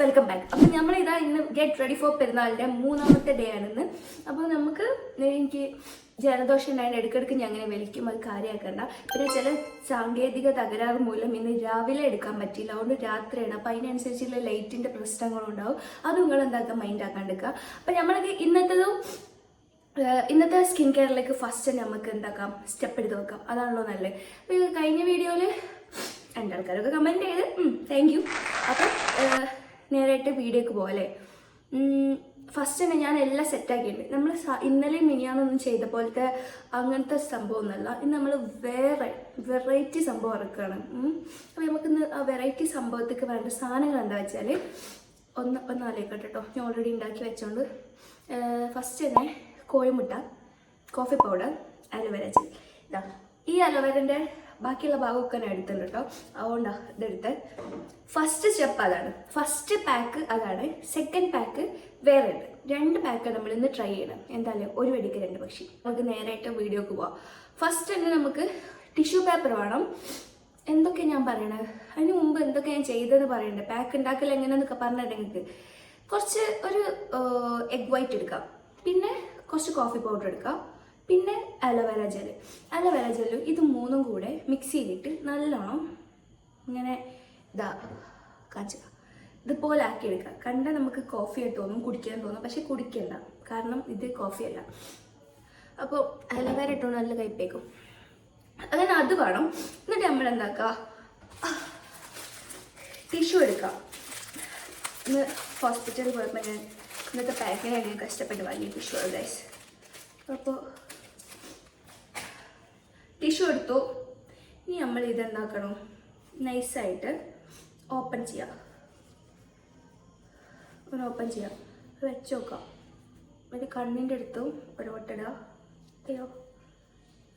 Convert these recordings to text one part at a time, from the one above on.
Welcome back അപ്പം നമ്മൾ ഇതാ ഇന്ന് ഗെറ്റ് റെഡി ഫോർ പെരുന്നാളിന്റെ മൂന്നാമത്തെ ഡേ ആണെന്ന്. അപ്പോൾ നമുക്ക് എനിക്ക് ജലദോഷം ഉണ്ടായത് ഇടയ്ക്കിടയ്ക്ക് ഞാൻ അങ്ങനെ വലിക്കും അത് കാര്യമാക്കണ്ട പിന്നെ ചില സാങ്കേതിക തകരാറ് മൂലം ഇന്ന് രാവിലെ എടുക്കാൻ പറ്റില്ല അതുകൊണ്ട് രാത്രിയാണ്. അപ്പോൾ അതിനനുസരിച്ചുള്ള ലൈറ്റിന്റെ പ്രശ്നങ്ങളുണ്ടാവും അത് നിങ്ങൾ എന്താക്കാൻ മൈൻഡ് ആക്കാണ്ടിരിക്കുക അപ്പോൾ നമ്മൾക്ക് ഇന്നത്തതും ഇന്നത്തെ സ്കിൻ കെയറിലേക്ക് ഫസ്റ്റ് നമുക്ക് എന്താക്കാം സ്റ്റെപ്പ് എടുത്ത് നോക്കാം അതാണല്ലോ നല്ലത്. അപ്പോൾ കഴിഞ്ഞ വീഡിയോയിൽ രണ്ടാൾക്കാരൊക്കെ കമന്റ് ചെയ്ത്. താങ്ക് യു അപ്പം നേരായിട്ട് വീഡിയോക്ക് പോലെ ഫസ്റ്റ് തന്നെ ഞാൻ എല്ലാം സെറ്റാക്കിയിട്ടുണ്ട് നമ്മൾ ഇന്നലെയും മിനിയാന്നൊന്നും ചെയ്ത പോലത്തെ അങ്ങനത്തെ സംഭവം ഒന്നല്ല ഇന്ന് നമ്മൾ വേറെ വെറൈറ്റി സംഭവം ഇറക്കുകയാണ് അപ്പോൾ നമുക്കിന്ന് ആ വെറൈറ്റി സംഭവത്തേക്ക് വേണ്ട സാധനങ്ങൾ എന്താ വെച്ചാൽ ഒന്ന് ഒന്ന് ആലോചിക്കട്ടെ കേട്ടോ ഞാൻ ഓൾറെഡി ഉണ്ടാക്കി വെച്ചോണ്ട്. ഫസ്റ്റ് തന്നെ കോഴിമുട്ട കോഫി പൗഡർ അലോവേര ജെൽ ഇതാ ഈ അലോവേരന്റെ ബാക്കിയുള്ള ഭാഗമൊക്കെ ഞാൻ എടുത്തല്ലോ കേട്ടോ. അതുകൊണ്ടാണ് ഇതെടുത്ത് ഫസ്റ്റ് സ്റ്റെപ്പ് അതാണ്. ഫസ്റ്റ് പാക്ക് അതാണ്. സെക്കൻഡ് പാക്ക് വേറെ ഉണ്ട്. രണ്ട് പാക്ക് നമ്മൾ ഇന്ന് ട്രൈ ചെയ്യണം എന്തായാലും ഒരു വെടിക്ക് രണ്ട് പക്ഷി. നമുക്ക് നേരായിട്ട് വീഡിയോക്ക് പോവാം. ഫസ്റ്റ് തന്നെ നമുക്ക് ടിഷ്യൂ പേപ്പർ വേണം. എന്തൊക്കെ ഞാൻ പറയണത് അതിന് മുമ്പ് എന്തൊക്കെ ഞാൻ ചെയ്തതെന്ന് പറയണ്ടേ? പാക്ക് ഉണ്ടാക്കൽ എങ്ങനെയെന്നൊക്കെ നിങ്ങൾക്ക്. കുറച്ച് ഒരു എഗ് വൈറ്റ് എടുക്കാം. പിന്നെ കുറച്ച് കോഫി പൗഡർ എടുക്കാം. പിന്നെ അലോവേര ജെൽ അലോവേര ജെല്ലും ഇത് മൂന്നും കൂടെ മിക്സ് ചെയ്തിട്ട് നല്ലോണം ഇങ്ങനെ ഇതാ കാച്ച ഇതുപോലെ ആക്കി എടുക്കുക കണ്ടാൽ നമുക്ക് കോഫി ആയിട്ട് തോന്നും കുടിക്കാൻ തോന്നും. പക്ഷെ കുടിക്കണ്ട. കാരണം ഇത് കോഫിയല്ല അപ്പോൾ അലോവേര ഇട്ടുകൊണ്ട് നല്ല കയ്പേക്കും അങ്ങനെ അത് വേണം. എന്നിട്ട് നമ്മൾ എന്താക്കുക ടിഷ്യൂ എടുക്കാം. ഇന്ന് ഹോസ്പിറ്റലിൽ പോയപ്പോൾ ഞാൻ ഇന്നത്തെ പാക്കിന് കഷ്ടപ്പെട്ട് വാങ്ങിയ ടിഷ്യൂ ഗൈസ് അപ്പോൾ ടിഷ്യൂ എടുത്തു. ഇനി നമ്മൾ ഇതെന്താക്കണം? നൈസായിട്ട് ഓപ്പൺ ചെയ്യാം. ഒന്ന് ഓപ്പൺ ചെയ്യാം. വെച്ച് നോക്കാം. ഒരു കണ്ണിന്റെ അടുത്തും ഒരു വട്ടിട അയ്യോ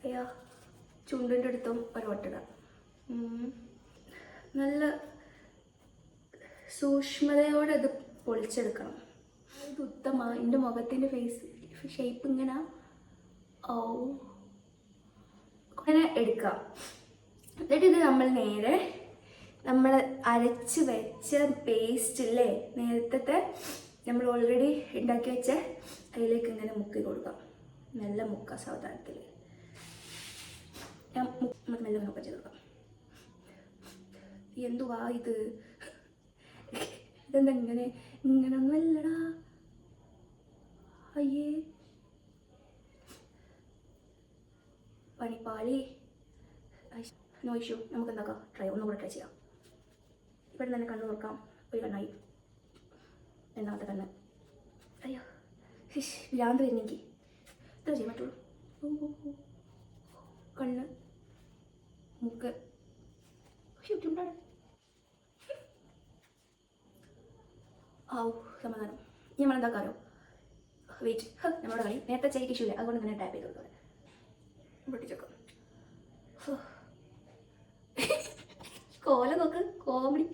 അയ്യോ ചുണ്ടിന്റെ അടുത്തും ഒരു വട്ടിട നല്ല സൂക്ഷ്മതയോടെ അത് പൊളിച്ചെടുക്കണം. ഇത് ഉത്തമ. എന്റെ മുഖത്തിന്റെ ഫേസ് ഷേപ്പ് ഇങ്ങനെ. ഓ അങ്ങനെ എടുക്കാം എന്നിട്ട് ഇത് നമ്മൾ നേരെ നമ്മൾ അരച്ച് വെച്ച പേസ്റ്റ് ഇല്ലേ നേരത്തെ നമ്മൾ ഓൾറെഡി ഉണ്ടാക്കി വെച്ച അതിലേക്ക് ഇങ്ങനെ മുക്കി കൊടുക്കാം നല്ല മുക്ക സാവധാനത്തിൽ. ഞാൻ നല്ല മുക്ക ചെയ്ത് കൊടുക്കാം. എന്തുവാ ഇത്? ഇതെന്താ ഇങ്ങനെ ഇങ്ങനൊന്നും അല്ലടാ അയ്യേ. പണിപ്പാളി. No issue. നമുക്ക് എന്താക്കാം ട്രൈ ഒന്നും കൂടെ ട്രൈ ചെയ്യാം. ഇവിടെ തന്നെ കണ്ണു നോക്കാം. ഒരു കണ്ണായി. രണ്ടാമത്തെ കണ്ണ്. അയ്യോ ഹിഷ് ഭ്രാന്ത് വരുന്നെങ്കിൽ ഇത്ര ചെയ്യാൻ പറ്റുള്ളൂ. കണ്ണ് മൂക്ക്. ചുണ്ടാണ്. ഔ സമാധാനം. ഇനി നമ്മൾ എന്താക്കാറോ വെയിറ്റ്. നമ്മുടെ കളി. നേരത്തെ ചെയ്യ ടിഷ്യൂ ഇല്ല. അതുകൊണ്ട് ഇങ്ങനെ ടാപ്പ് ചെയ്ത് കൊടുക്കാം. പൊട്ടിച്ചേക്കാം കോല നോക്ക് കോമഡി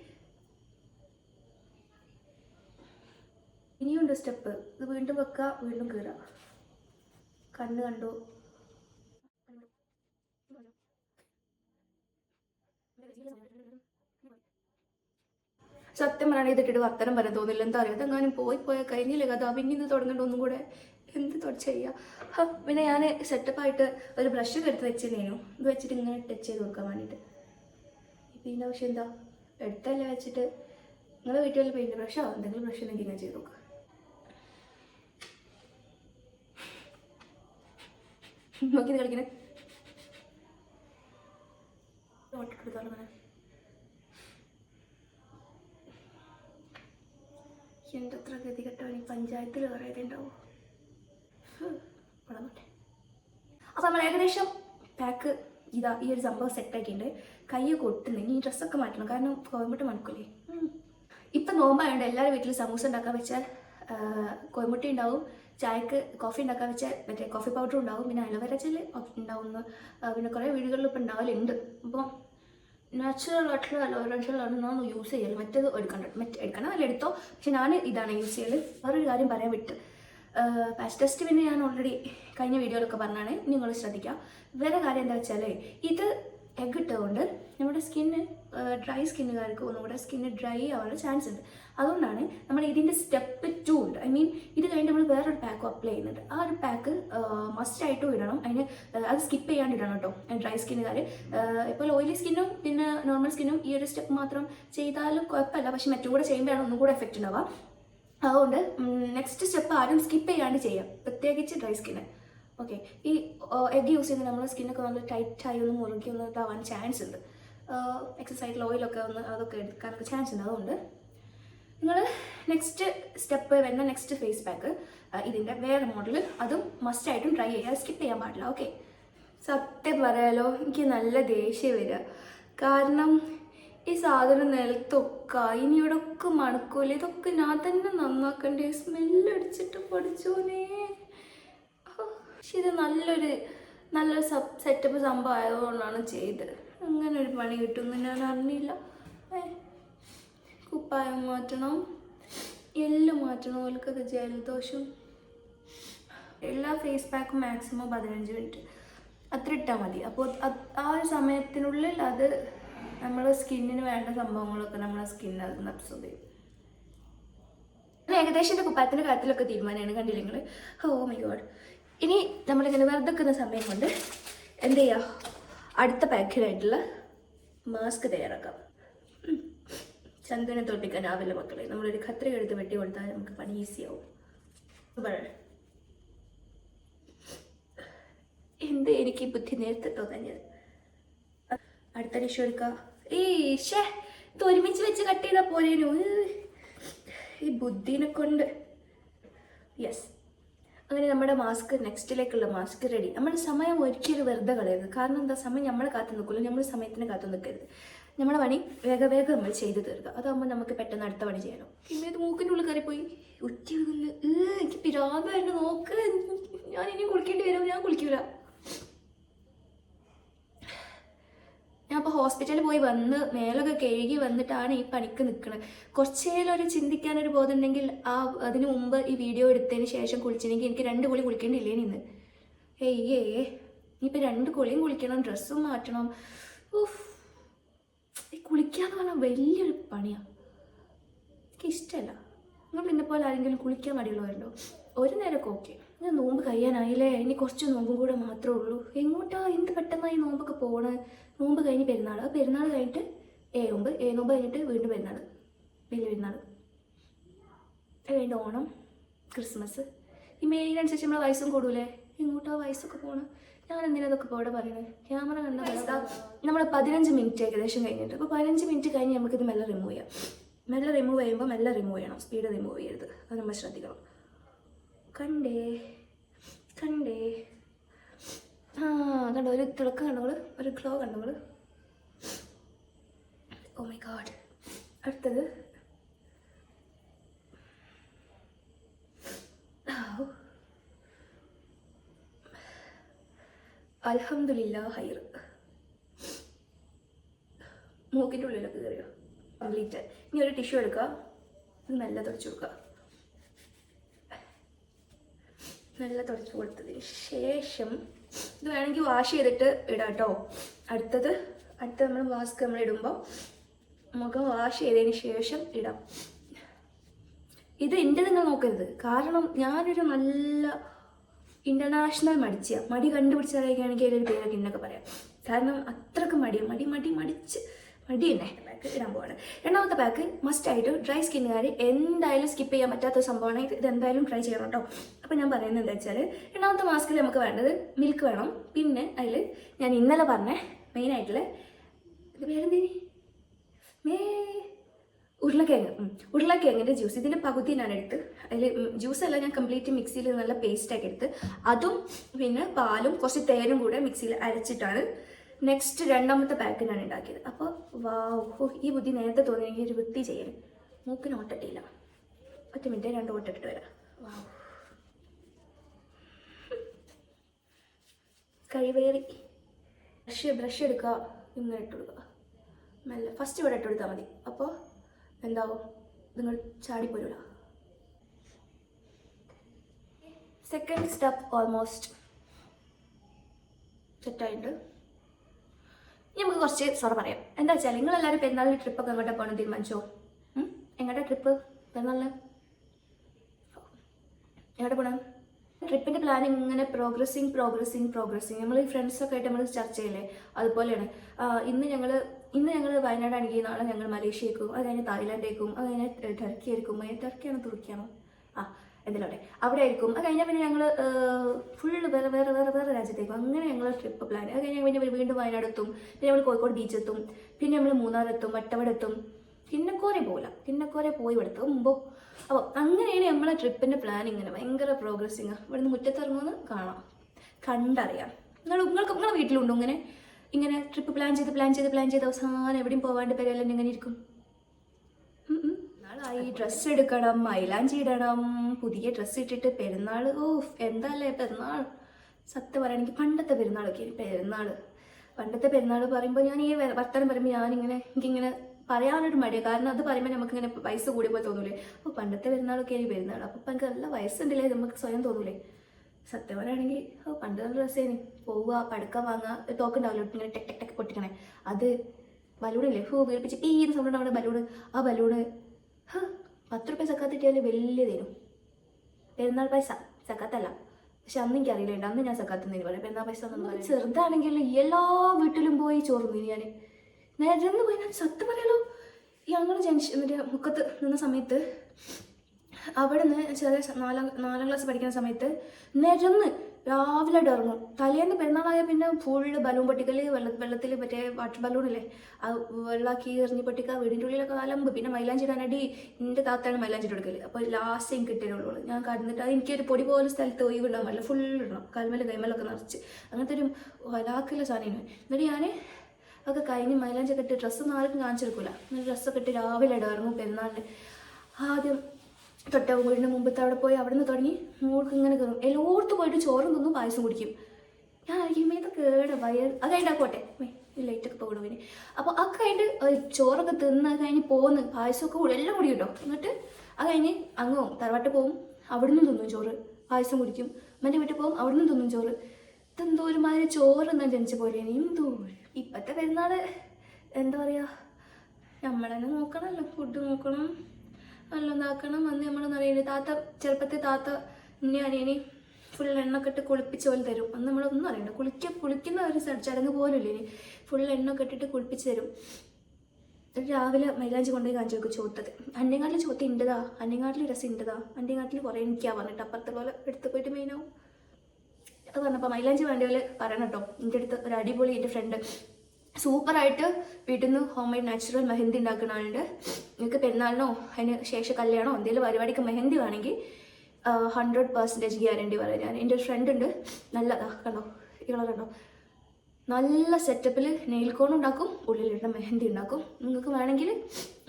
ഇനിയുണ്ട് സ്റ്റെപ്പ് ഇത് വീണ്ടും വെക്കുക വീണ്ടും കീറുക. കണ്ണ് കണ്ടു. സത്യം പറയണേ ഇതിട്ടിട്ട് വർത്തനം പറയാൻ തോന്നില്ല. എന്താ അറിയാം? അതെങ്ങാനും പോയി പോയാൽ കഴിഞ്ഞില്ലേ കഥ? പിന്നെ ഇന്ന് തുടങ്ങേണ്ട ഒന്നും കൂടെ? എന്ത് തൊട്ട് ചെയ്യുക പിന്നെ ഞാൻ സെറ്റപ്പായിട്ട് ഒരു ബ്രഷ് എടുത്ത് വെച്ചിരുന്നേനു. ഇത് വെച്ചിട്ട് ഇങ്ങനെ ടച്ച് ചെയ്ത് കൊടുക്കാൻ വേണ്ടിയിട്ട് ഇതിന്റെ ആവശ്യം എന്താ? എടുത്തല്ല വെച്ചിട്ട്? നിങ്ങളുടെ വീട്ടിൽ വല്ല പെയിന്റ് ബ്രഷോ എന്തെങ്കിലും ബ്രഷ് ഉണ്ടെങ്കിൽ ഇങ്ങനെ ചെയ്ത് നോക്കുക നോക്കി കളിക്കണേ. ഓട്ടിക്കെടുത്താലോ അങ്ങനെ എന്തത്ര ഗതികെട്ടാണ് ഈ പഞ്ചായത്തിൽ വേറെ ഉണ്ടാവും അപ്പോൾ നമ്മൾ ഏകദേശം പാക്ക് ഇതാ ഈ ഒരു സംഭവം സെറ്റാക്കിയിട്ടുണ്ട് കൈ കൊട്ടുന്നു. ഇനി ഈ ഡ്രസ്സൊക്കെ മാറ്റണം. കാരണം കോയമ്പട്ട് മണക്കൂലേ. ഇപ്പം നോമ്പായതുകൊണ്ട് എല്ലാവരും വീട്ടിൽ സമൂസ ഉണ്ടാക്കാൻ വെച്ചാൽ കോയമ്പട്ടി ഉണ്ടാവും. ചായക്ക് കോഫി ഉണ്ടാക്കാൻ വെച്ചാൽ മറ്റേ കോഫി പൗഡർ ഉണ്ടാവും. പിന്നെ അലവരച്ചൽ ഉണ്ടാവും ഉണ്ടാവുന്നു പിന്നെ കുറേ വീടുകളിൽ ഇപ്പം ഉണ്ടാവലുണ്ട്. അപ്പോൾ നാച്ചുറൽ ആയിട്ടുള്ള അലോവേര ജെല്ലാണ് ഞാൻ യൂസ് ചെയ്യൽ. മറ്റേത് എടുക്കണ്ട. മറ്റേ എടുക്കണം അല്ല എടുത്തോ. പക്ഷെ ഞാൻ ഇതാണ് യൂസ് ചെയ്യൽ. വേറൊരു കാര്യം പറയാൻ വിട്ട്. പാച്ച് ടെസ്റ്റ് പിന്നെ ഞാൻ ഓൾറെഡി കഴിഞ്ഞ വീഡിയോയിലൊക്കെ പറഞ്ഞാണ്. നിങ്ങൾ ശ്രദ്ധിക്കുക വേറെ കാര്യം എന്താ വെച്ചാൽ ഇത് എഗ് ഇട്ടതുകൊണ്ട് നമ്മുടെ സ്കിന്ന് ഡ്രൈ സ്കിന്നുകാർക്ക് ഒന്നുകൂടെ സ്കിന്ന് ഡ്രൈ ആവാനുള്ള ചാൻസ് ഉണ്ട്. അതുകൊണ്ടാണ് നമ്മൾ ഇതിന്റെ സ്റ്റെപ്പ് ടു ഉണ്ട്. ഐ മീൻ ഇത് കഴിഞ്ഞ് നമ്മൾ വേറൊരു പാക്ക് അപ്ലൈ ചെയ്യുന്നുണ്ട്. ആ ഒരു പാക്ക് മസ്റ്റ് ആയിട്ടും ഇടണം. അതിന് അത് സ്കിപ്പ് ചെയ്യാണ്ട് ഇടണം കേട്ടോ ഡ്രൈ സ്കിന്നുകാർ ഇപ്പോൾ ഓയിലി സ്കിന്നും പിന്നെ നോർമൽ സ്കിന്നും ഈ ഒരു സ്റ്റെപ്പ് മാത്രം ചെയ്താലും കുഴപ്പമില്ല. പക്ഷേ മറ്റും കൂടെ ചെയ്യുമ്പോഴാണ് ഒന്നും കൂടെ എഫക്റ്റ് ഉണ്ടാവുക. അതുകൊണ്ട് നെക്സ്റ്റ് സ്റ്റെപ്പ് ആരും സ്കിപ്പ് ചെയ്യാണ്ട് ചെയ്യാം. പ്രത്യേകിച്ച് ഡ്രൈ സ്കിന്ന് ഓക്കെ ഈ എഗ് യൂസ് ചെയ്യുന്ന നമ്മുടെ സ്കിന്നൊക്കെ നല്ല ടൈറ്റായി ഒന്ന് മുറുകി ഒന്ന് ഇതാവാൻ ചാൻസ് ഉണ്ട്. എക്സസൈസിൽ ഓയിലൊക്കെ ഒന്ന് അതൊക്കെ എടുക്കാനൊക്കെ ചാൻസ് ഉണ്ട്. അതുകൊണ്ട് നിങ്ങൾ നെക്സ്റ്റ് സ്റ്റെപ്പ് വരുന്ന നെക്സ്റ്റ് ഫേസ് പാക്ക് ഇതിന്റെ വേറെ മോഡൽ അതും മസ്റ്റ് മസ്റ്റായിട്ടും ട്രൈ ചെയ്യുക സ്കിപ്പ് ചെയ്യാൻ പാടില്ല. ഓക്കെ സത്യം പറയാലോ എനിക്ക് നല്ല ദേഷ്യം വരിക. കാരണം ഈ സാധനം നിലത്തൊക്കെ ഇനി ഇവിടെ ഒക്കെ മണക്കൂല. ഇതൊക്കെ ഞാൻ തന്നെ നന്നാക്കണ്ടേ. സ്മെല്ലടിച്ചിട്ട് പഠിച്ചോനേ പക്ഷെ ഇത് നല്ലൊരു നല്ലൊരു സബ് സെറ്റപ്പ് സംഭവം ആയതുകൊണ്ടാണ് ചെയ്തത്. അങ്ങനെ ഒരു പണി കിട്ടുമെന്ന് ഞാൻ അറിഞ്ഞില്ല. കുപ്പായം മാറ്റണം. എല്ല് മാറ്റണം. ഓൽക്കൊക്കെ ജലദോഷം. എല്ലാ ഫേസ് പാക്കും മാക്സിമം പതിനഞ്ച് മിനിറ്റ് അത്ര ഇട്ടാൽ മതി. അപ്പോൾ ആ ഒരു സമയത്തിനുള്ളിൽ അത് നമ്മുടെ സ്കിന്നിന് വേണ്ട സംഭവങ്ങളൊക്കെ നമ്മളെ സ്കിന്നിൽ നിന്ന് അബ്സോർബ് ചെയ്യും. ഏകദേശം എന്റെ കുപ്പായത്തിന്റെ കാര്യത്തിലൊക്കെ തീരുമാനമാണ് കണ്ടില്ല നിങ്ങൾ ഓ മൈ ഗോഡ് ഇനി നമ്മളിങ്ങനെ വെറുതെ നിൽക്കുന്ന സമയം കൊണ്ട് എന്ത് ചെയ്യുക അടുത്ത പാക്കിലായിട്ടുള്ള മാസ്ക് തയ്യാറാക്കാം. ചന്ദനെ തോൽപ്പിക്കാൻ ആവില്ല മക്കളെ. നമ്മളൊരു ഖത്രിക എടുത്ത് വെട്ടി കൊടുത്താൽ നമുക്ക് പണി ഈസി ആവും. പറ എന്ത് എനിക്ക് ബുദ്ധി നേരത്തെ തോന്നിയത് അടുത്ത ടിഷ്യൂ എടുക്കുക ഏയ് ഷേ ഇത് ഒരുമിച്ച് വെച്ച് കട്ട് ചെയ്താൽ പോരേനു. ഈ ബുദ്ധിനെ കൊണ്ട്. യെസ് അങ്ങനെ നമ്മുടെ മാസ്ക് നെക്സ്റ്റിലേക്കുള്ള മാസ്ക് റെഡി നമ്മുടെ സമയം ഒരിക്കലും വെറുതെ കളയരുത്. കാരണം എന്താ? സമയം നമ്മൾ കാത്തു നിൽക്കില്ല നമ്മൾ സമയത്തിന് കാത്തു നിൽക്കരുത്. നമ്മുടെ പണി വേഗ വേഗം നമ്മൾ ചെയ്തു തീർക്കുക അതാകുമ്പോൾ നമുക്ക് പെട്ടെന്ന് അടുത്ത പണി ചെയ്യണം പിന്നെ ഇത് മൂക്കിന്റെ ഉള്ളിൽ കയറിപ്പോയി. ഏ, എനിക്ക് പിരാതായിരുന്നു നോക്ക്. ഞാൻ ഇനി കുളിക്കേണ്ടി വരും. ഞാൻ കുളിക്കൂല. ഞാൻ അപ്പോൾ ഹോസ്പിറ്റലിൽ പോയി വന്ന് മേലൊക്കെ കഴുകി വന്നിട്ടാണ് ഈ പണിക്ക് നിൽക്കുന്നത് കുറച്ചേലും ഒരു ചിന്തിക്കാനൊരു ബോധം ഉണ്ടെങ്കിൽ ആ അതിന് മുമ്പ് ഈ വീഡിയോ എടുത്തതിന് ശേഷം കുളിച്ചില്ലെങ്കിൽ എനിക്ക് രണ്ട് കുളി കുളിക്കേണ്ടില്ലേ നിന്ന് ഏയ് ഏ ഇനിയിപ്പോൾ രണ്ട് കുളിയും കുളിക്കണം ഡ്രസ്സും മാറ്റണം. ഉഫ്. ഈ കുളിക്കാന്ന് പറഞ്ഞാൽ വലിയൊരു പണിയാണ് എനിക്ക് ഇഷ്ടമല്ല നിങ്ങൾ എന്നെ പോലെ ആരെങ്കിലും കുളിക്കാൻ മടിയുള്ളവരുണ്ടോ? ഒരു നേരമൊക്കെ ഓക്കെ. ഞാൻ നോമ്പ് കഴിയാനായില്ലേ? ഇനി കുറച്ച് നോമ്പും കൂടെ മാത്രമേ ഉള്ളൂ. എങ്ങോട്ടാ? എന്ത് പെട്ടെന്നായി നോമ്പൊക്കെ പോണേ? നോമ്പ് കഴിഞ്ഞ് പെരുന്നാൾ പെരുന്നാൾ കഴിഞ്ഞിട്ട് ഏ നോമ്പ് ഏ നോമ്പ് കഴിഞ്ഞിട്ട് വീണ്ടും പെരുന്നാൾ വലിയ പെരുന്നാൾ അത് കഴിഞ്ഞിട്ട് ഓണം ക്രിസ്മസ്. ഈ മെയിനനുസരിച്ച് നമ്മളെ വയസ്സും കൂടൂലേ എങ്ങോട്ടാ വയസ്സൊക്കെ പോകണം ഞാൻ എന്തിനാ അതൊക്കെ ഇപ്പോൾ ഇവിടെ പറയുന്നത് ക്യാമറ കണ്ട നമ്മൾ പതിനഞ്ച് മിനിറ്റ് ഏകദേശം കഴിഞ്ഞിട്ട്. അപ്പോൾ പതിനഞ്ച് മിനിറ്റ് കഴിഞ്ഞ് നമുക്കിത് മെല്ലെ റിമൂവ് ചെയ്യാം. മെല്ലെ റിമൂവ് ചെയ്യുമ്പോൾ മെല്ലെ റിമൂവ് ചെയ്യണം. സ്പീഡ് റിമൂവ് ചെയ്യരുത്. അത് നമ്മൾ ശ്രദ്ധിക്കണം. കണ്ടേ? കണ്ടേ? ആ കണ്ടോ ഒരു തിളക്കം കണ്ടോൾ ഒരു ഗ്ലോ കണ്ടോൾ ഓ മൈ ഗാഡ് അടുത്തത്. അൽഹംദുലില്ല ഹൈർ. മൂക്കിന്റെ ഉള്ളിലൊക്കെ കയറിയോ കംപ്ലീറ്റ് ഇനി ഒരു ടിഷ്യൂ എടുക്കുക നല്ല തുടച്ചു കൊടുക്കുക നല്ല തുടച്ചു കൊടുത്തതിന് ശേഷം ഇത് വേണമെങ്കിൽ വാഷ് ചെയ്തിട്ട് ഇടാം കേട്ടോ. അടുത്തത് അടുത്ത നമ്മൾ മാസ്ക് നമ്മൾ ഇടുമ്പോൾ മുഖം വാഷ് ചെയ്തതിന് ശേഷം ഇടാം. ഇത് എന്റെ നിങ്ങൾ നോക്കരുത്. കാരണം ഞാനൊരു നല്ല ഇന്റർനാഷണൽ മടിച്ച. മടി കണ്ടുപിടിച്ചതായിരിക്കുകയാണെങ്കിൽ അതിലൊരു പേരൊക്കെ എന്നൊക്കെ പറയാം. കാരണം അത്രയ്ക്ക് മടിയാണ് മടി മടി മടിച്ച് മടി തന്നെ പാക്ക് ഇടാൻ പോവാണ്. രണ്ടാമത്തെ പാക്ക് മസ്റ്റ് ആയിട്ട് ഡ്രൈ സ്കിന്നുകാർ എന്തായാലും സ്കിപ്പ് ചെയ്യാൻ പറ്റാത്ത സംഭവമാണ്. ഇത് എന്തായാലും ട്രൈ ചെയ്യണം കേട്ടോ അപ്പോൾ ഞാൻ പറയുന്നത് എന്താ വെച്ചാൽ രണ്ടാമത്തെ മാസ്കിൽ നമുക്ക് വേണ്ടത് മിൽക്ക് വേണം. പിന്നെ അതിൽ ഞാൻ ഇന്നലെ പറഞ്ഞ മെയിനായിട്ടുള്ള ഇത് പേരെന്തേനി? മേ ഉരുളക്കിഴങ്ങ്. ഉരുളക്കിഴങ്ങിന്റെ ജ്യൂസ് ഇതിന്റെ പകുതി ഞാൻ എടുത്ത് അതിൽ ജ്യൂസ് അല്ല ഞാൻ കംപ്ലീറ്റ് മിക്സിയിൽ നല്ല പേസ്റ്റാക്കി എടുത്ത് അതും പിന്നെ പാലും കുറച്ച് തേനും കൂടെ മിക്സിയിൽ അരച്ചിട്ടാണ് നെക്സ്റ്റ് രണ്ടാമത്തെ പാക്ക് ഞാൻ ഉണ്ടാക്കിയത്. അപ്പോൾ വാവ് ഈ ബുദ്ധി നേരത്തെ തോന്നിയെങ്കിൽ ഒരു വൃത്തി ചെയ്യണം മൂക്കിന് ഓട്ടട്ടില്ല ഒറ്റ മിനിറ്റ് രണ്ട് ഓട്ടിട്ട് വരാം. വാവ്. കഴിവേറി. ബ്രഷ് ബ്രഷ് എടുക്കുക. ഇങ്ങനെ ഇട്ട് കൊടുക്കുക. മെല്ലെ. ഫസ്റ്റ് ഇവിടെ ഇട്ട് കൊടുത്താൽ മതി. അപ്പോൾ എന്താവും? നിങ്ങൾ ചാടിപ്പോരൂല സെക്കൻഡ് സ്റ്റെപ്പ് ഓൾമോസ്റ്റ് സെറ്റായിട്ട് ഇനി നമുക്ക് കുറച്ച് സൊറ പറയാം. എന്താ വെച്ചാൽ നിങ്ങൾ എല്ലാവരും പെരുന്നാളിന് ട്രിപ്പൊക്കെ എങ്ങോട്ട് പോകണം തീരുമാനിച്ചോ? എങ്ങോട്ടാ ട്രിപ്പ് പെരുന്നാളിന്? എങ്ങോട്ട് പോകണം ട്രിപ്പിന്റെ പ്ലാനിങ് ഇങ്ങനെ പ്രോഗ്രസിങ് പ്രോഗ്രസിങ് പ്രോഗ്രസിങ് നമ്മൾ ഈ ഫ്രണ്ട്സൊക്കെ ആയിട്ട് നമ്മൾ ചർച്ച ചെയ്യില്ലേ? അതുപോലെയാണ്. ഇന്ന് ഞങ്ങൾ ഇന്ന് ഞങ്ങൾ വയനാടാണെങ്കിൽ നാളെ ഞങ്ങൾ മലേഷ്യക്കും അത് കഴിഞ്ഞ് തായ്ലാൻഡേക്കും അത് കഴിഞ്ഞ് ടർക്കി ആയിരിക്കും ടർക്കിയാണോ തുർക്കിയാണോ? ആ എന്തെങ്കിലും അവിടെ ആയിരിക്കും അത് കഴിഞ്ഞാൽ പിന്നെ ഞങ്ങൾ ഫുള്ള് വേറെ വേറെ വേറെ വേറെ രാജ്യത്തേക്കും. അങ്ങനെ ഞങ്ങൾ ട്രിപ്പ് പ്ലാൻ അത് കഴിഞ്ഞാൽ പിന്നെ വീണ്ടും വയനാട് എത്തും പിന്നെ നമ്മൾ കോഴിക്കോട് ബീച്ച് എത്തും. പിന്നെ നമ്മൾ മൂന്നാർ എത്തും വട്ടവട എത്തും കിന്നക്കോരെ പോകില്ല കിന്നക്കോരെ പോയി ഇവിടുത്തെ മുമ്പോ. അപ്പോൾ അങ്ങനെയാണ് നമ്മളെ ട്രിപ്പിന്റെ പ്ലാൻ ഇങ്ങനെ. ഭയങ്കര പ്രോഗ്രസ്സിങ് ഇവിടുന്ന് മുറ്റത്തിറങ്ങുമെന്ന് കാണാം. കണ്ടറിയാം. നിങ്ങൾ നിങ്ങൾക്ക് നിങ്ങളെ വീട്ടിലുണ്ടോ ഇങ്ങനെ? ഇങ്ങനെ ട്രിപ്പ് പ്ലാൻ ചെയ്ത് പ്ലാൻ ചെയ്ത് പ്ലാൻ ചെയ്ത് അവസാനം എവിടെയും പോവാണ്ട് പേരെല്ലാം എങ്ങനെ ഇരിക്കും. നാളായി ഡ്രസ്സ് എടുക്കണം മൈലാഞ്ചി ഇടണം പുതിയ ഡ്രസ്സ് ഇട്ടിട്ട് പെരുന്നാൾ ഓ എന്തല്ലേ പെരുന്നാൾ? സത്യം പറയുകയാണെങ്കിൽ പണ്ടത്തെ പെരുന്നാളൊക്കെ പെരുന്നാൾ. പണ്ടത്തെ പെരുന്നാൾ പറയുമ്പോൾ ഞാൻ ഈ വർത്തമാനം പറയുമ്പോൾ ഞാനിങ്ങനെ എനിക്കിങ്ങനെ പറയാനൊരു മടിയാണ് കാരണം അത് പറയുമ്പോൾ നമുക്കിങ്ങനെ പൈസ കൂടിയ പോലെ തോന്നൂലേ. അപ്പോൾ പണ്ടത്തെ പെരുന്നാളൊക്കെ ആയി പെരുന്നാൾ. അപ്പോൾ എനിക്ക് നല്ല വയസ്സുണ്ടല്ലേ നമുക്ക് സ്വയം തോന്നൂലേ. സത്യം പറയുകയാണെങ്കിൽ ഓ പണ്ട് നല്ല രസേനി പോവുക പടുക്കം വാങ്ങുക തോക്കുണ്ടാവില്ല ഇങ്ങനെ ടെക് ടെക് ടെക് പൊട്ടിക്കണേ. അത് ബലൂണില്ലേ? ഹോ വീർപ്പിച്ച് ഈ സൗണ്ട് ഉണ്ടാവുന്ന ബലൂണ്. ആ ബലൂണ് പത്ത് റുപ്യ സക്കാത്ത് കിട്ടിയാൽ വലിയ തരും. പെരുന്നാൾ പൈസ സക്കാത്തല്ല. പക്ഷെ അന്ന് എനിക്ക് അറിയില്ല അന്ന് ഞാൻ സക്കാത്ത് നിന്ന് പറയും പെരുന്നാൾ പൈസ എന്ന് ചെറുതാണെങ്കിൽ എല്ലാ വീട്ടിലും പോയി ചോറ് തിന്നു ഞാൻ നേരെ പോയി. ഞാൻ സത്യം പറയാലോ ഞങ്ങൾ ജംഗ്ഷൻ മുഖത്ത് മുക്കത്ത് നിന്ന സമയത്ത് അവിടെ നിന്ന് ചെറിയ നാലാം നാലാം ക്ലാസ് പഠിക്കുന്ന സമയത്ത് നിരന്ന് രാവിലെ ഇറങ്ങും തലേന്ന് പെരുന്നാളായ പിന്നെ ഫുള്ള് ബലൂൺ പൊട്ടിക്കൽ വെള്ള വെള്ളത്തിൽ മറ്റേ വാട്ടർ ബലൂണില്ലേ ആ വെള്ളാക്കി എറിഞ്ഞ് പൊട്ടിക്കുക വീടിന്റെ ഉള്ളിലൊക്കെ അലമ്പ്. പിന്നെ മൈലാഞ്ചി ഇടാനടി എന്റെ താത്താണ് മൈലാഞ്ചി കൊടുക്കൽ. അപ്പോൾ ലാസ്റ്റ് എനിക്ക് കിട്ടിയുള്ളൂ ഞാൻ കടന്നിട്ട് അത് എനിക്കൊരു പൊടി പോലെ സ്ഥലത്ത് ഒഴിവുണ്ടാകാൻ പാടില്ല. ഫുൾ ഇടണം. കാൽമേൽ കൈമലൊക്കെ നിറച്ച്. അങ്ങനത്തെ ഒരു വലാക്കുള്ള സാധനം എന്നിട്ട് ഞാൻ ഒക്കെ കഴിഞ്ഞ് മൈലാഞ്ചൊക്കെ ഇട്ട് ഡ്രസ്സ് ആർക്കും കാണിച്ചെടുക്കില്ല ഡ്രസ്സൊക്കെ ഇട്ട് രാവിലെ ഇടായിരുന്നു പെരുന്നാളിന്. ആദ്യം തൊട്ട വീടിന് മുമ്പത്തെ അവിടെ പോയി അവിടെ നിന്ന് തുടങ്ങി മോൾക്ക് ഇങ്ങനെ കയറും. എല്ലായിടത്തും പോയിട്ട് ചോറും തിന്നും പായസം കുടിക്കും. ഞാൻ ആയിരിക്കും ഇത് കേട വയർ കഴിഞ്ഞാക്കോട്ടെ ലൈറ്റൊക്കെ പോകണം പിന്നെ അപ്പോൾ അത് കഴിഞ്ഞ് ചോറൊക്കെ തിന്ന് കഴിഞ്ഞ് പോകുന്ന പായസമൊക്കെ കൂടി എല്ലാം കൂടി കിട്ടും എന്നിട്ട് അത് കഴിഞ്ഞ് അങ്ങ് പോകും തറവാട്ട് പോകും അവിടെ നിന്നും തിന്നും ചോറ്. പായസം കുടിക്കും. മറ്റേ വീട്ടിൽ പോകും അവിടെ നിന്നും തിന്നും ചോറ്. ഇതെന്തോ ഒരുമാതിരി ചോറ് എന്നാ ജനിച്ച പോലെയാണ് എന്തോ. ഇപ്പോഴത്തെ പെരുന്നാൾ എന്താ പറയുക നമ്മളെന്നെ നോക്കണമല്ലോ ഫുഡ് നോക്കണം. ഇതാക്കണം അന്ന് നമ്മൾ അറിയില്ല താത്ത ചെറുപ്പത്തിൽ താത്ത ഇനി അനിയനി ഫുൾ എണ്ണൊക്കെ ഇട്ട് കുളിപ്പിച്ച പോലെ തരും. അന്ന് നമ്മളൊന്നും അറിയണ്ട. കുളിക്ക കുളിക്കുന്ന ഒരു ചടങ്ങ് പോലും ഇല്ല ഇനി? ഫുൾ എണ്ണൊക്കെ ഇട്ടിട്ട് കുളിപ്പിച്ച് തരും. രാവിലെ മൈലാഞ്ചി കൊണ്ടുപോയി കാഞ്ചി വെക്കും ചോത്തത്. അന്യങ്ങാട്ടിൽ ചോത്ത ഉണ്ടതാ അന്യങ്ങാട്ടിൽ രസം ഉണ്ടതാ അന്യങ്ങാട്ടിൽ കുറേ എനിക്കാ പറഞ്ഞിട്ട് അപ്പുറത്തെ പോലെ എടുത്ത് പോയിട്ട് മെയിനാവും അത് പറഞ്ഞപ്പോൾ മൈലാഞ്ചി വേണ്ടി പോലെ പറയണം കേട്ടോ എന്റെ അടുത്ത് ഒരു അടിപൊളി എന്റെ ഫ്രണ്ട് സൂപ്പറായിട്ട് വീട്ടിൽ നിന്ന് ഹോം മെയ്ഡ് നാച്ചുറൽ മെഹന്തി ഉണ്ടാക്കുന്ന ആളുണ്ട്. നിങ്ങൾക്ക് പെരുന്നാളിനോ അതിന് ശേഷം കല്യാണോ എന്തെങ്കിലും പരിപാടിക്ക് മെഹന്തി വേണമെങ്കിൽ ഹൺഡ്രഡ് പെർസെന്റേജ് ഗ്യാരണ്ടി പറയാം. ഞാൻ എന്റെ ഒരു ഫ്രണ്ട് ഉണ്ട്. നല്ല കണ്ടോ? ഈ കണ്ടോ? നല്ല സെറ്റപ്പിൽ നെയിൽ കോൺ ഉണ്ടാക്കും ഉള്ളിലിട്ട് മെഹന്തി ഉണ്ടാക്കും. നിങ്ങൾക്ക് വേണമെങ്കിൽ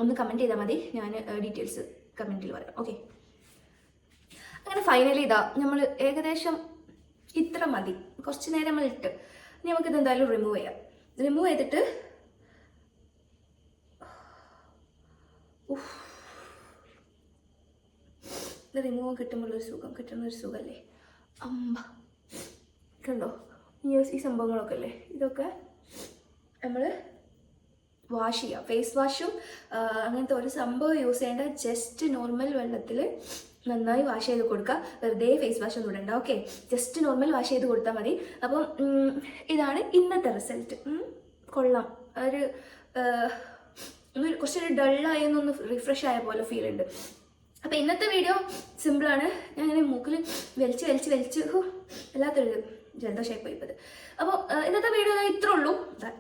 ഒന്ന് കമന്റ് ചെയ്താൽ മതി. ഞാൻ ഡീറ്റെയിൽസ് കമന്റിൽ പറയാം. ഓക്കെ അങ്ങനെ ഫൈനലി ഇതാ നമ്മൾ ഏകദേശം ഇത്ര മതി. കുറച്ച് നേരം നമ്മൾ ഇട്ട്. നമുക്കിത് എന്തായാലും റിമൂവ് ചെയ്യാം. റിമൂവ് ചെയ്തിട്ട്. ഇത് റിമൂവ് കിട്ടുമ്പോഴൊരു സുഖം കിട്ടുന്നൊരു സുഖമല്ലേ അമ്പ കണ്ടോ? ഈ സംഭവങ്ങളൊക്കെ അല്ലേ? ഇതൊക്കെ നമ്മൾ വാഷ് ചെയ്യുക ഫേസ് വാഷും അങ്ങനത്തെ ഒരു സംഭവം യൂസ് ചെയ്യേണ്ട ജസ്റ്റ് നോർമൽ വെള്ളത്തിൽ നന്നായി വാഷ് ചെയ്ത് കൊടുക്കുക. വെറുതെ ഫേസ് വാഷ് ഒന്നും ഇടണ്ട. ഓക്കെ ജസ്റ്റ് നോർമൽ വാഷ് ചെയ്ത് കൊടുത്താൽ മതി. അപ്പം ഇതാണ് ഇന്നത്തെ റിസൾട്ട് കൊള്ളാം. ഒരു ഒന്ന് കുറച്ചൊരു ഡള്ളായി ഒന്ന് റിഫ്രഷ് ആയ പോലെ ഫീൽ ഉണ്ട്. അപ്പം ഇന്നത്തെ വീഡിയോ സിമ്പിളാണ് ഞാൻ ഇങ്ങനെ മൂക്കിൽ വലിച്ച് വലിച്ച് വലിച്ച് വല്ലാത്തൊരു ജലദോഷമായി പോയിപ്പത്. അപ്പോൾ ഇന്നത്തെ വീഡിയോ ഇത്ര ഉള്ളൂ.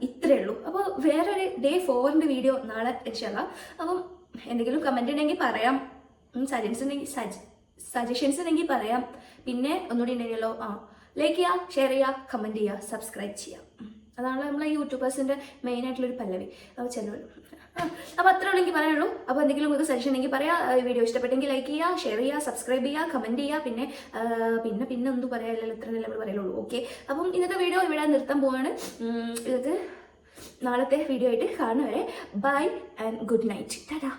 ഇത്രേ ഉള്ളൂ. അപ്പോൾ വേറൊരു ഡേ ഫോറിന്റെ വീഡിയോ നാളെ രക്ഷല്ല അപ്പം എന്തെങ്കിലും കമന്റ് ഉണ്ടെങ്കിൽ പറയാം. സജൻസ് ഉണ്ടെങ്കിൽ സജ സജഷൻസ് ഉണ്ടെങ്കിൽ പറയാം. പിന്നെ ഒന്നുകൂടി ഉണ്ടെങ്കിലോ? ആ ലൈക്ക് ചെയ്യുക ഷെയർ ചെയ്യുക കമന്റ് ചെയ്യുക സബ്സ്ക്രൈബ് ചെയ്യുക അതാണ് നമ്മളെ യൂട്യൂബേഴ്സിന്റെ മെയിൻ ആയിട്ടുള്ളൊരു പല്ലവി. അപ്പോൾ ചെല്ലുമല്ലോ അപ്പോൾ അത്ര ഉള്ളെങ്കിൽ പറയുള്ളൂ അപ്പോൾ എന്തെങ്കിലും നിങ്ങൾക്ക് സജഷൻ ഉണ്ടെങ്കിൽ പറയാം. വീഡിയോ ഇഷ്ടപ്പെട്ടെങ്കിൽ ലൈക്ക് ചെയ്യുക ഷെയർ ചെയ്യുക സബ്സ്ക്രൈബ് ചെയ്യുക കമന്റ് ചെയ്യുക പിന്നെ പിന്നെ പിന്നെ ഒന്നും പറയാനില്ലല്ലോ ഇത്ര നമ്മൾ പറയുള്ളൂ ഓക്കെ അപ്പം ഇന്നത്തെ വീഡിയോ ഇവിടെ നിർത്താൻ പോവാണ്. ഇത് നാളത്തെ വീഡിയോ ആയിട്ട് കാണുന്നവരെ. Bye and good night tata